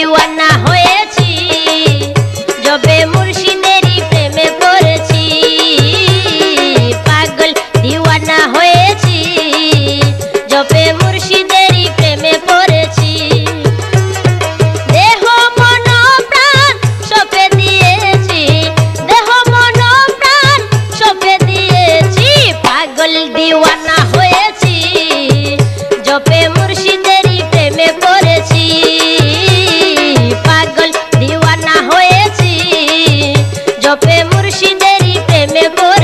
দিওয়ানা হয়েছি, যবে মুর্শিদেরই প্রেমে পড়েছি। পাগল দিওয়ানা হয়েছি, যবে মুর্শিদেরই প্রেমে পড়েছি। দেহ মন প্রাণ সপে দিয়েছি, দেহ মন প্রাণ সপে দিয়েছি। পাগল দিওয়ানা হয়েছি, যবে মুর্শিদের মুর্শিদের প্রেমে পড়ে।